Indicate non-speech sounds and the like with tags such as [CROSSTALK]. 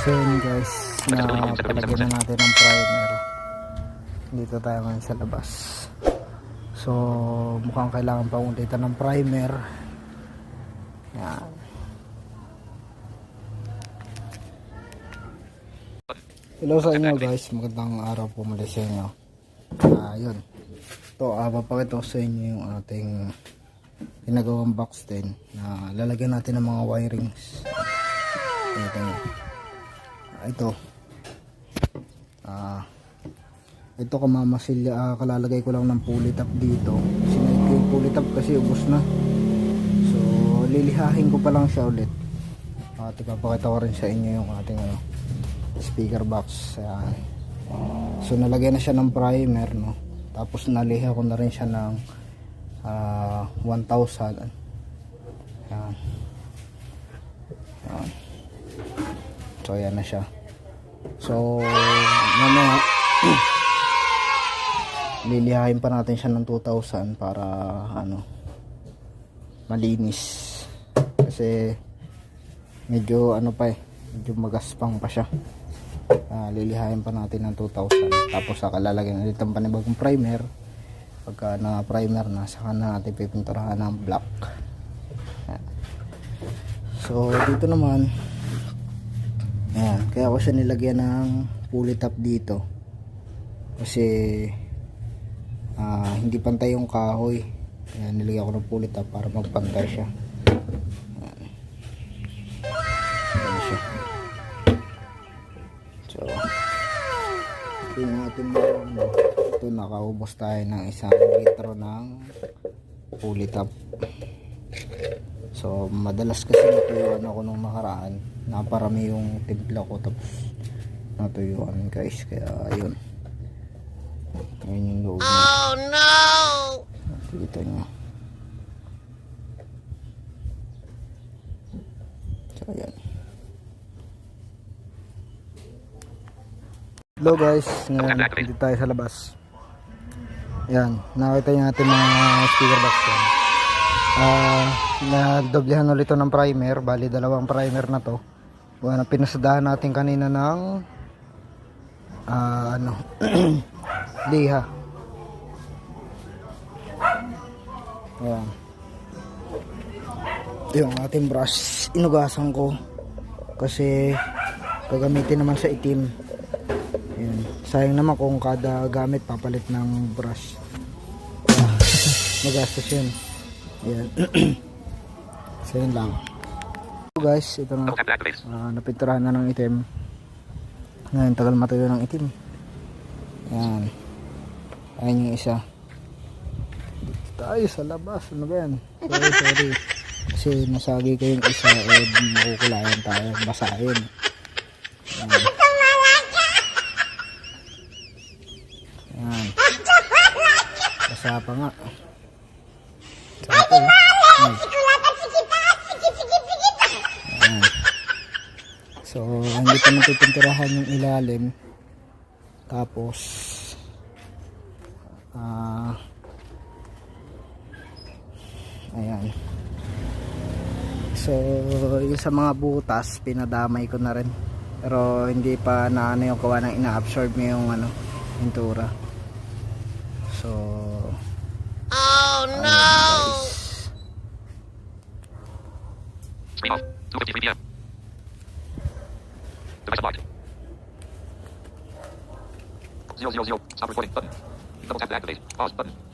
So yun guys, na palagyan na natin ng primer. Dito tayo ngayon sa labas. So mukhang kailangan pa ulitan ng primer. Yan. Hello sa inyo guys, magandang araw po muli sa inyo. Ah, yun. Ito, ah, papakita ko sa inyo yung ating ginagawang box din na lalagyan natin ng mga wirings. Ito nyo. Ito. Ah, ito kamamasilya, ah, kalalagay ko lang ng pulley top dito. Sinayad ko yung pulley top kasi ubos na. So, lilihahin ko pa lang siya ulit. At ipapakita ko rin sa inyo yung ating ano, speaker box. Ayan. So, nalagyan na siya ng primer, no? Tapos, naliha ko na rin siya ng ah, 1,000. Ayan. Ayan. So, ayan na siya. So, mamaya, [CLEARS THROAT] lilihain pa natin siya ng 2,000 para, ano, malinis. Kasi, medyo, ano pa eh, medyo magaspang pa siya. Ah, lilihain pa natin ng 2,000. Tapos, saka lalagyan ulit ang panibagong primer. Pagka na primer na, saka na natin pipinturahan ng black. So, dito naman, Ayan, kaya ako siya nilagyan ng pulley top dito. Kasi ah, hindi pantay yung kahoy. Kaya nilagyan ko ng pulley top para magpantay siya. Ayan. Ayan siya. So, natin mo. ano. Ito, nakaubos tayo ng isang litro ng pulley top. So, madalas kasi natuyuan ako nung nakaraan. Naparami yung timpla ko tapos natuyuan guys. Kaya, ayun. Ayun yung loob niya. Oh, no! Dito nyo. So, ayan. Hello guys, ngayon dito tayo sa labas. Yan, nakita nyo natin mga speaker box yan. Ah, nagdoblehan ulit ng primer, bali dalawang primer na to. Bueno, pinasadahan natin kanina ng ah, ano, [CLEARS THROAT] liha. Ayan. Yung ating brush, inugasan ko kasi gagamitin naman sa itim. Ayan. Sayang naman kung kada gamit papalit ng brush. [LAUGHS] Magastos yun. Ayan. [CLEARS THROAT] so yun lang. So guys, ito na. Uh, napinturahan na ng itim. Ngayon, tagal matuyo ng itim. Ayan. Ayan yung isa. Dito tayo sa labas. Ano ba yan? Sorry, sorry. [LAUGHS] Kasi nasagi ko yung isa eh makukulayan tayo. Basahin. Ayan. Ayan. Basa pa nga. Sarap eh. Ayan. Ayan. So, hindi pa napipinturahan yung ilalim. Tapos, ah, ayan. So, yung sa mga butas, pinadamay ko na rin. Pero, hindi pa na ano yung kawa ng ina-absorb mo yung ano, pintura. So, Oh no! guys. Screen off. 2.53 p.m. Device unlocked. Zero zero zero. Stop recording button. Double tap to activate. Pause button.